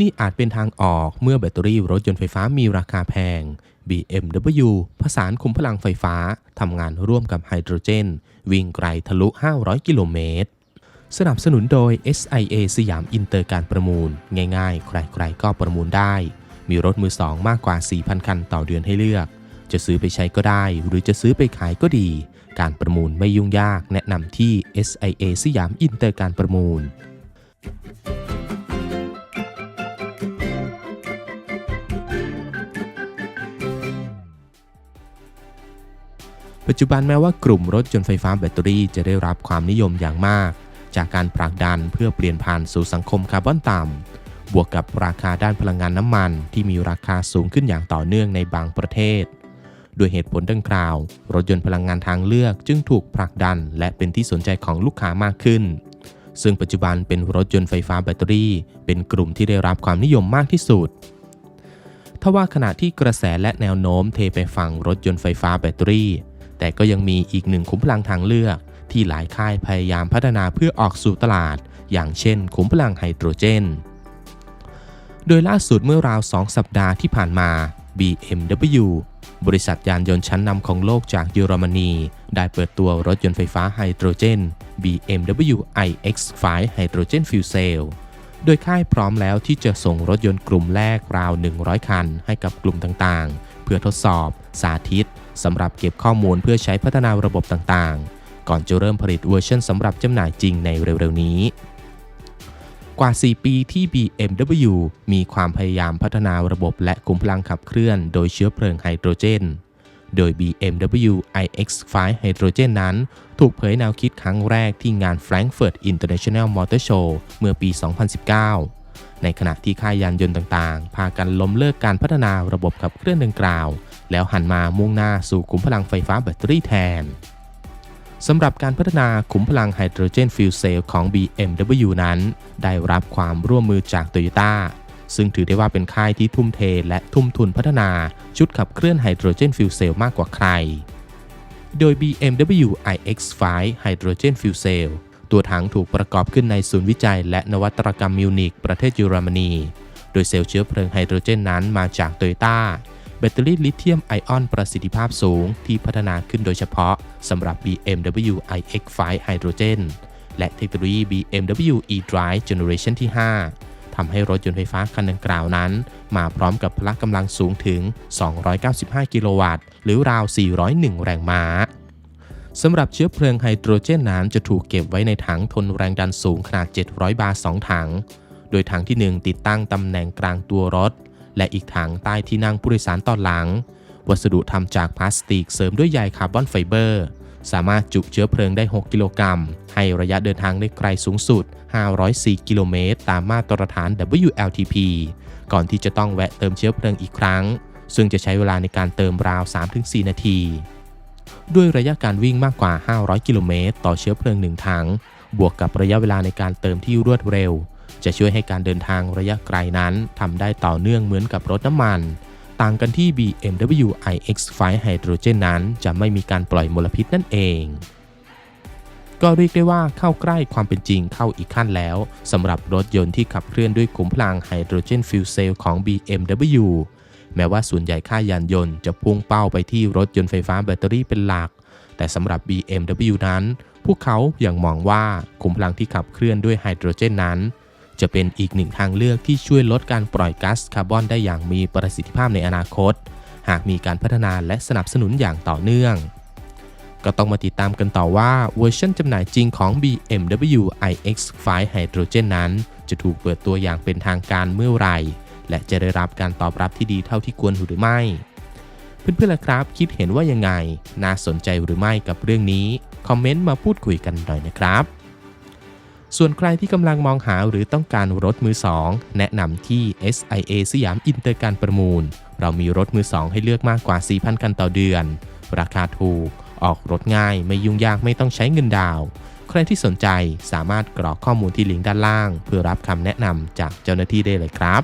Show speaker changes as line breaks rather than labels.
นี่อาจเป็นทางออกเมื่อแบตเตอรี่รถยนต์ไฟฟ้ามีราคาแพง BMW ผสานคุมพลังไฟฟ้าทำงานร่วมกับไฮโดรเจน วิ่งไกลทะลุ 500 กิโลเมตร สนับสนุนโดย SIA สยามอินเตอร์การประมูล ง่ายๆ ใครๆ ก็ประมูลได้ มีรถมือสองมากกว่า 4,000 คันต่อเดือนให้เลือก จะซื้อไปใช้ก็ได้ หรือจะซื้อไปขายก็ดี การประมูลไม่ยุ่งยาก แนะนำที่ SIA สยามอินเตอร์การประมูล ปัจจุบันแม้ว่ากลุ่มรถยนต์ไฟฟ้าแบตเตอรี่จะได้รับความนิยมอย่างมาก จากการผลักดันเพื่อเปลี่ยนผ่านสู่สังคมคาร์บอนต่ำ บวกกับราคาด้านพลังงานน้ำมัน ที่มีราคาสูงขึ้นอย่างต่อเนื่องในบางประเทศ ด้วยเหตุผลดังกล่าว รถยนต์พลังงานทางเลือกจึงถูกผลักดัน และเป็นที่สนใจของลูกค้ามากขึ้น ซึ่งปัจจุบันเป็นรถยนต์ไฟฟ้าแบตเตอรี่ เป็นกลุ่มที่ได้รับความนิยมมากที่สุดทว่าขณะที่กระแสและแนวโน้มเทไปฝั่งรถยนต์ไฟฟ้าแบตเตอรี่ แต่ก็ยังมีอีกหนึ่งขุมพลังทางเลือก ที่หลายค่ายพยายามพัฒนาเพื่อออกสู่ตลาด อย่างเช่น ขุมพลังไฮโดรเจน โดยล่าสุดเมื่อราว 2 สัปดาห์ที่ผ่านมา BMW บริษัทยานยนต์ชั้นนำของโลกจากเยอรมนี ได้เปิดตัวรถยนต์ไฟฟ้าไฮโดรเจน BMW iX5 Hydrogen Fuel Cell โดยค่ายพร้อมแล้วที่จะส่งรถยนต์กลุ่มแรกราว 100 คันให้กับกลุ่มต่างๆ เพื่อทดสอบ สาธิต สำหรับเก็บข้อมูลเพื่อใช้พัฒนาระบบต่างๆ ก่อนจะเริ่มผลิตเวอร์ชันสำหรับจำหน่ายจริงในเร็วๆนี้ กว่า 4 ปีที่ BMW มีความพยายามพัฒนาระบบและกลุ่มพลังขับเคลื่อนโดยเชื้อเพลิงไฮโดรเจน โดย BMW iX5 Hydrogen นั้น ถูกเผยแนวคิดครั้งแรกที่งาน Frankfurt International Motor Show เมื่อปี 2019ในขณะที่ค่ายยานยนต์ต่างๆ พากันล้มเลิกการพัฒนาระบบขับเคลื่อนดังกล่าว แล้วหันมามุ่งหน้าสู่ขุมพลังไฟฟ้าแบตเตอรี่แทนสำหรับการพัฒนาขุมพลังไฮโดรเจนฟิวเซลของ BMW นั้น ได้รับความร่วมมือจาก Toyota ซึ่งถือได้ว่าเป็นค่ายที่ทุ่มเทและทุ่มทุนพัฒนาชุดขับเคลื่อนไฮโดรเจนฟิวเซลมากกว่าใคร โดย BMW iX5 Hydrogen Fuel Cell ตัวถังถูกประกอบขึ้นในศูนย์วิจัยและนวัตกรรมมิวนิกประเทศเยอรมนี โดยเซลล์เชื้อเพลิงไฮโดรเจนนั้นมาจากโตโยต้า แบตเตอรี่ลิเธียมไอออนประสิทธิภาพสูงที่พัฒนาขึ้นโดยเฉพาะสำหรับ BMW iX5 Hydrogen และเทคโนโลยี BMW eDrive Generation ที่ 5 ทำให้รถยนต์ไฟฟ้าคันดังกล่าวนั้น มาพร้อมกับพละกำลังสูงถึง 295 กิโลวัตต์ หรือราว 401 แรงม้าสำหรับเชื้อเพลิงไฮโดรเจนนั้นจะถูกเก็บไว้ในถังทนแรงดันสูงขนาด 700 บาร์ 2 ถัง โดยถังที่ 1 ติดตั้งตำแหน่งกลางตัวรถ และอีกถังใต้ที่นั่งผู้โดยสารตอนหลัง วัสดุทำจากพลาสติกเสริมด้วยใยคาร์บอนไฟเบอร์ สามารถจุเชื้อเพลิงได้ 6 กิโลกรัม ให้ระยะเดินทางได้ไกลสูงสุด 504 กิโลเมตร ตามมาตรฐาน WLTP ก่อนที่จะต้องแวะเติมเชื้อเพลิงอีกครั้ง ซึ่งจะใช้เวลาในการเติมราว 3-4 นาที ด้วยระยะการวิ่งมากกว่า 500 กิโลเมตร ต่อเชื้อเพลิง1ถัง บวกกับระยะเวลาในการเติมที่รวดเร็ว จะช่วยให้การเดินทางระยะไกลนั้นทำได้ต่อเนื่องเหมือนกับรถน้ำมัน ต่างกันที่ BMW iX5 Hydrogen นั้นจะไม่มีการปล่อยมลพิษนั่นเอง ก็เรียกได้ว่าเข้าใกล้ความเป็นจริงเข้าอีกขั้นแล้วสำหรับรถยนต์ที่ขับเคลื่อนด้วยขุมพลังไฮโดรเจนฟิวเซลของ BMW แม้ว่าส่วนใหญ่ค่ายานยนต์จะพุ่งเป้าไปที่รถยนต์ไฟฟ้าแบตเตอรี่เป็นหลัก แต่สำหรับ BMW นั้น พวกเขายัางมองว่าขุมพลังที่ขับเคลื่อนด้วยไฮโดรเจนนั้น จะเป็นอีกหนึ่งทางเลือกที่ช่วยลดการปล่อยก๊าซคาร์บอนได้อย่างมีประสิทธิภาพในอนาคต หากมีการพัฒนาและสนับสนุนอย่างต่อเนื่อง ก็ต้องมาติดตามกันต่อว่าเวอร์ชันจำหน่ายจริงของ BMW iX5 Hydrogen นั้น จะถูกเปิดตัวอย่างเป็นทางการเมื่อไหร่ และจะได้รับการตอบรับที่ดีเท่าที่ควรหรือไม่ เพื่อนๆล่ะครับ คิดเห็นว่ายังไง น่าสนใจหรือไม่กับเรื่องนี้ คอมเมนต์มาพูดคุยกันหน่อยนะครับ ส่วนใครที่กำลังมองหาหรือต้องการรถมือ2แนะนำที่ SIA สยามอินเตอร์การประมูล เรามีรถมือ2ให้เลือกมากกว่า 4,000 คันต่อเดือน ราคาถูก ออกรถง่ายไม่ยุ่งยากไม่ต้องใช้เงินดาว ใครที่สนใจสามารถกรอกข้อมูลที่ลิงก์ด้านล่าง เพื่อรับคำแนะนำจากเจ้าหน้าที่ได้เลยครับ